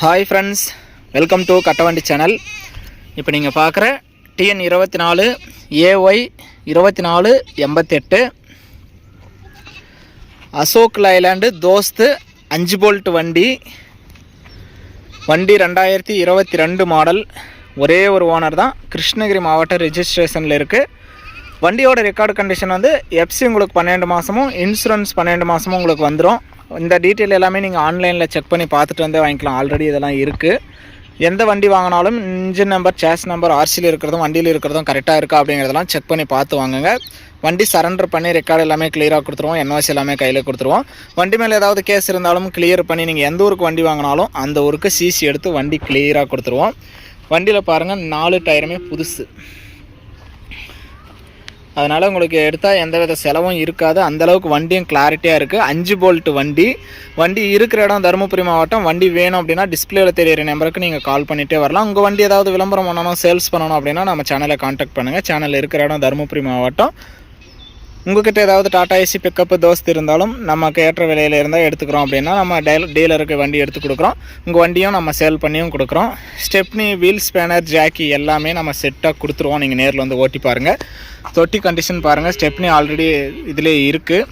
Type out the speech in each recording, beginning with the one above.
Hi friends welcome to Kattavandi channel இப்போ நீங்கள் பார்க்குற டிஎன் இருபத்தி நாலு ஏஒய் இருபத்தி நாலு எண்பத்தெட்டு. அசோக் லைலாண்டு தோஸ்து அஞ்சு போல்ட் வண்டி. வண்டி ரெண்டாயிரத்தி இருபத்தி ரெண்டு மாடல் ஒரே ஒரு ஓனர் தான் கிருஷ்ணகிரி மாவட்ட ரிஜிஸ்ட்ரேஷனில் இருக்குது வண்டியோட ரெக்கார்டு கண்டிஷன் வந்து எஃப்சி உங்களுக்கு பன்னெண்டு மாதமும் இன்சூரன்ஸ் பன்னெண்டு மாதமும் உங்களுக்கு வந்துடும் இந்த டீட்டெயில் எல்லாமே நீங்கள் ஆன்லைனில் செக் பண்ணி பார்த்துட்டு வந்து வாங்கிக்கலாம். ஆல்ரெடி இதெல்லாம் இருக்குது எந்த வண்டி வாங்கினாலும் இன்ஜின் நம்பர் சேஸ் நம்பர் ஆர்சியில் இருக்கிறதும் வண்டியில் இருக்கிறதும் கரெக்டாக இருக்கா அப்படிங்கிறதெல்லாம் செக் பண்ணி பார்த்து வாங்குங்க. வண்டி சரண்டர் பண்ணி ரெக்கார்டு எல்லாமே கிளியராக கொடுத்துருவோம். என்ஓசி எல்லாமே கையில் கொடுத்துருவோம். வண்டி மேலே ஏதாவது கேஸ் இருந்தாலும் கிளியர் பண்ணி நீங்கள் எந்த ஊருக்கு வண்டி வாங்கினாலும் அந்த ஊருக்கு சிசி எடுத்து வண்டி கிளியராக கொடுத்துருவோம். வண்டியில் பாருங்கள் நாலு டயருமே புதுசு. அதனால் உங்களுக்கு எடுத்தால் எந்த வித செலவும் இருக்காது. அந்தளவுக்கு வண்டியும் கிளாரிட்டியாக இருக்குது அஞ்சு போல்ட்டு வண்டி. வண்டி இருக்கிற இடம் தருமபுரி மாவட்டம். வண்டி வேணும் அப்படின்னா டிஸ்பிளேவில் தெரியிற நம்பருக்கு நீங்கள் கால் பண்ணிகிட்டே வரலாம். உங்கள் வண்டி ஏதாவது விளம்பரம் பண்ணணும் சேல்ஸ் பண்ணணும் அப்படின்னா நம்ம சேனலை காண்டாக்ட் பண்ணுங்கள் சேனல் இருக்கிற இடம் தருமபுரி மாவட்டம். உங்ககிட்ட ஏதாவது டாடா ஏசி பிக்கப்பு தோஸ்து இருந்தாலும் நமக்கு ஏற்ற விலையில் இருந்தால் எடுத்துக்கிறோம் அப்படின்னா நம்ம டீல் டீலருக்கு வண்டி எடுத்து கொடுக்குறோம். உங்கள் வண்டியும் நம்ம சேல் பண்ணியும் கொடுக்குறோம். ஸ்டெப்னி வீல் ஸ்பேனர் ஜாக்கி எல்லாமே நம்ம செட்டாக கொடுத்துருவோம். நீங்கள் நேரில் வந்து ஓட்டி பாருங்கள் தொட்டி கண்டிஷன் பாருங்கள் ஸ்டெப்னி ஆல்ரெடி இதிலே இருக்குது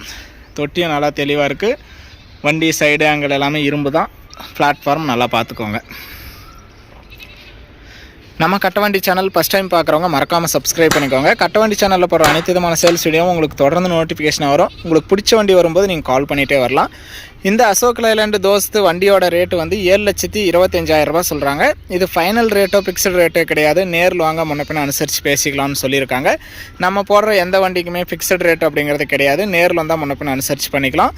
தொட்டியும் நல்லா தெளிவாக இருக்குது வண்டி சைடு ஆங்கிள் எல்லாமே இரும்பு தான் பிளாட்ஃபார்ம் நல்லா பார்த்துக்கோங்க நம்ம கட்டவண்டி சேனல் ஃபஸ்ட் டைம் பார்க்குறவங்க மறக்காமல் சப்ஸ்கிரைப் பண்ணிக்கோங்க. கட்டவண்டி சேனலில் போகிற அனைத்து விதமான சேல்ஸ் வீடியோவும் உங்களுக்கு தொடர்ந்து நோட்டிஃபிகேஷன் வரும். உங்களுக்கு பிடிச்ச வண்டி வரும்போது நீங்கள் கால் பண்ணிகிட்டே வரலாம். இந்த அசோக் லைலாண்டு தோஸ்து வண்டியோட ரேட்டு வந்து ஏழு லட்சத்தி இருபத்தஞ்சாயிரம் ரூபாய் சொல்கிறாங்க இது ஃபைனல் ரேட்டோ ஃபிக்ஸ்டு ரேட்டோ கிடையாது. நேரில் வாங்க முன்னப்பின அனுசரித்து பேசிக்கலாம்னு சொல்லியிருக்காங்க. நம்ம போடுற எந்த வண்டிக்குமே ஃபிக்ஸ்டு ரேட் அப்படிங்கிறது கிடையாது. நேரில் வந்தால் முன்னப்பின அனுசரித்து பண்ணிக்கலாம்.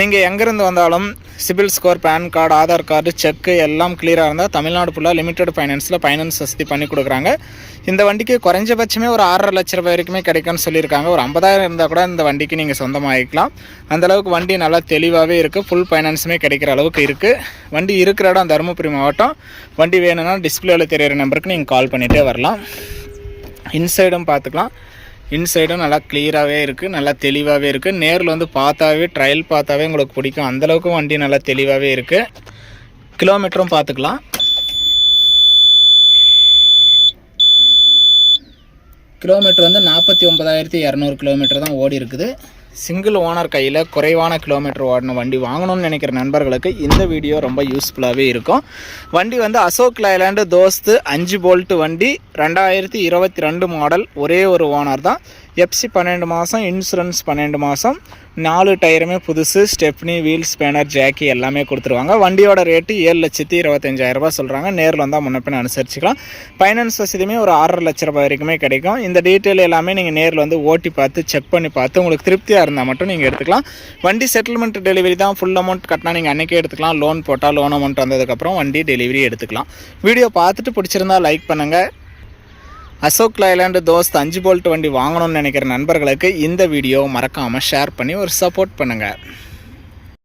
நீங்கள் எங்கேருந்து வந்தாலும் CIBIL score PAN card Aadhaar card cheque எல்லாம் கிளியராக இருந்தால் தமிழ்நாடு ஃபுல்லாக லிமிடெட் ஃபைனான்ஸில் ஃபைனான்ஸ் வசதி பண்ணி கொடுக்குறாங்க. இந்த வண்டிக்கு குறைஞ்சபட்சமே ஒரு ஆறரை லட்ச ரூபாய் வரைக்குமே கிடைக்கும்னு சொல்லியிருக்காங்க. ஒரு ஐம்பதாயிரம் இருந்தால் கூட இந்த வண்டிக்கு நீங்கள் சொந்தமாகிக்கலாம். அந்தளவுக்கு வண்டி நல்லா தெளிவாகவே இருக்குது ஃபுல் ஃபைனான்ஸுமே கிடைக்கிற அளவுக்கு இருக்குது வண்டி இருக்கிற இடம் தருமபுரி மாவட்டம். வண்டி வேணும்னா டிஸ்பிளேவில் தெரியிற நம்பருக்கு நீங்கள் கால் பண்ணிகிட்டே வரலாம். இன்சைடும் பார்த்துக்கலாம் இன்சைடும் நல்லா கிளியராகவே இருக்குது நல்லா தெளிவாகவே இருக்குது நேரில் வந்து பார்த்தாவே ட்ரையல் பார்த்தாவே உங்களுக்கு பிடிக்கும். அந்தளவுக்கு வண்டி நல்லா தெளிவாகவே இருக்குது கிலோமீட்டரும் பார்த்துக்கலாம் கிலோமீட்டர் வந்து நாற்பத்தி ஒன்பதாயிரத்தி இரநூறு கிலோமீட்டர் தான் ஓடி இருக்குது. சிங்கிள் ஓனர் கையில் குறைவான கிலோமீட்டர் ஓடின வண்டி வாங்கணும்னு நினைக்கிற நண்பர்களுக்கு இந்த வீடியோ ரொம்ப யூஸ்ஃபுல்லாகவே இருக்கும். வண்டி வந்து அசோக் லைலாண்டு தோஸ்து அஞ்சு போல்ட்டு வண்டி ரெண்டாயிரத்தி இருபத்தி ரெண்டு மாடல் ஒரே ஒரு ஓனர் தான். எப்சி பன்னெண்டு மாதம் இன்சூரன்ஸ் பன்னெண்டு மாதம் நாலு டயருமே புதுசு ஸ்டெப்னி வீல் ஸ்பேனர் ஜாக்கி எல்லாமே கொடுத்துருவாங்க. வண்டியோட ரேட்டு ஏழு லட்சத்தி இருபத்தஞ்சாயிரரூபா சொல்கிறாங்க நேரில் வந்தால் முன்னப்பின் அனுசரிச்சிக்கலாம். ஃபைனான்ஸ் வசதியுமே ஒரு ஆறரை லட்ச ரூபாய் வரைக்குமே கிடைக்கும். இந்த டீட்டெயில் எல்லாமே நீங்கள் நேரில் வந்து ஓட்டி பார்த்து செக் பண்ணி பார்த்து உங்களுக்கு திருப்தியாக இருந்தால் மட்டும் நீங்கள் எடுத்துக்கலாம். வண்டி செட்டில்மெண்ட் டெலிவரி தான் ஃபுல் அமௌண்ட் கட்டினா நீங்கள் அன்றைக்கே எடுத்துக்கலாம். லோன் போட்டால் லோன் அமௌண்ட் வந்ததுக்கப்புறம் வண்டி டெலிவரி எடுத்துக்கலாம். வீடியோ பார்த்துட்டு பிடிச்சிருந்தா லைக் பண்ணுங்கள் அசோக் லைலாண்டு தோஸ்த் அஞ்சு போல்ட் வண்டி வாங்கணும்னு நினைக்கிற நண்பர்களுக்கு இந்த வீடியோ மறக்காமல் ஷேர் பண்ணி ஒரு சப்போர்ட் பண்ணுங்கள்